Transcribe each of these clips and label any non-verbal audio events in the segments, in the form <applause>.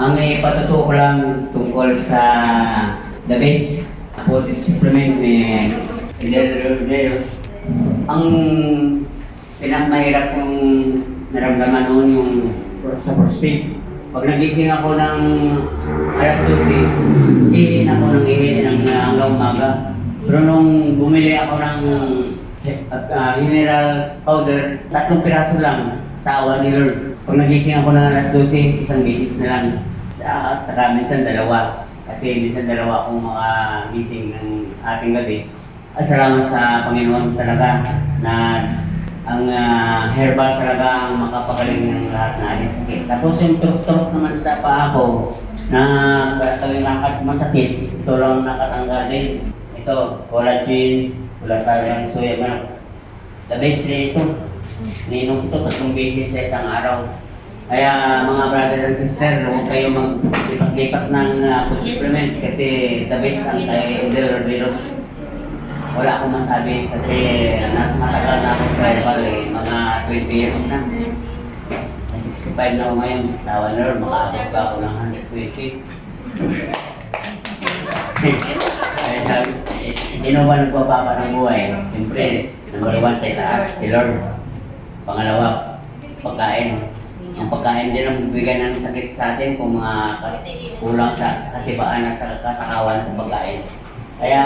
Ang ipatuto ko lang tungkol sa the best food supplement ni Hilaryos. Ang pinakamahirap kong naramdaman noon yung sa prospect. Pag nagising ako ng alas 12, ihin ako ng ihin ng hanggang umaga. Pero nung bumili ako ng uh, mineral powder, tatlong piraso lang sa awa ni Lord. Pag nagising ako ng alas 12, isang bisis na lang. At saka minsan dalawa. Kasi minsan dalawa akong makagising ng ating gabi. Ay, salamat sa Panginoon talaga na ang ah, herbal talaga ang makapagaling ng lahat na ating sakit. Tapos yung turok-turok naman sa paa ko na lakad masakit, ito lang nakatanggal din. Ito, collagen, wala tayong soya milk. The best rin ito. Ninom ito tatlong beses sa isang araw. Kaya mga brothers and sisters, huwag kayo mag-lipat ng uh, food supplement kasi the best ang kay Del Virus. Wala akong masabi kasi matagal na ako sa herbal eh, mga 20 years na. May 65 na ako ngayon, sa one hour, makaabot pa ako ng 120. <laughs> Kaya sabi, sino ba nagpapapa ng buhay? Siyempre, number one sa itaas, si Lord. Pangalawa, pagkain. Ang pagkain din ang bibigyan ng sakit sa atin kung mga kulang sa kasibaan at sa katakawan sa pagkain. Kaya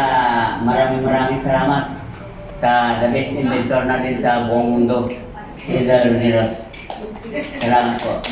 maraming maraming salamat sa the best inventor natin sa buong mundo, si Del Niros. Salamat po.